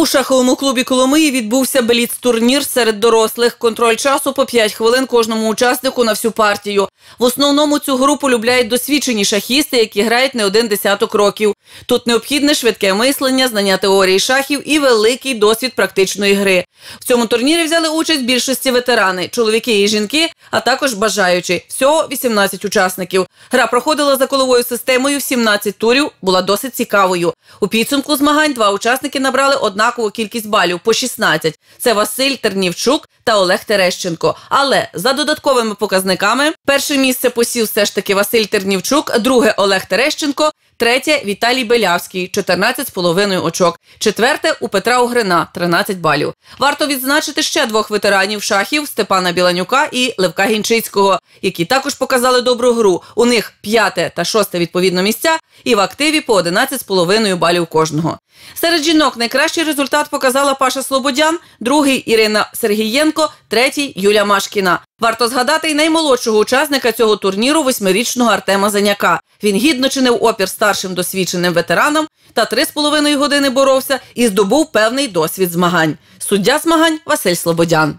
У шаховому клубі Коломиї відбувся бліц-турнір серед дорослих. Контроль часу по 5 хвилин кожному учаснику на всю партію. В основному цю гру полюбляють досвідчені шахісти, які грають не один десяток років. Тут необхідне швидке мислення, знання теорії шахів і великий досвід практичної гри. В цьому турнірі взяли участь більшості ветерани, чоловіки і жінки, а також бажаючі. Всього 18 учасників. Гра проходила за коловою системою в 17 турів, була досить цікавою. У підсумку змагань два учасники набрали однакову кількість балів по 16. Це Василь Тернівчук та Олег Терещенко. Але за додатковими показниками перше місце посів все ж таки Василь Тернівчук, друге Олег Терещенко, третє Віталій Белявський 14,5 очок. Четверте у Петра Угрина 13 балів. Варто відзначити ще двох ветеранів шахів Степана Біланюка і Левка Гінчицького, які також показали добру гру. У них п'яте та шосте відповідно місця, і в активі по 11,5 балів кожного. Серед жінок найкращий результат показала Паша Слободян, другий Ірина Сергієнко, третій Юля Машкіна. Варто згадати й наймолодшого учасника цього турніру восьмирічного Артема Заняка. Він гідно чинив опір старшим досвідченим ветеранам та три з половиною години боровся і здобув певний досвід змагань. Суддя змагань Василь Слободян.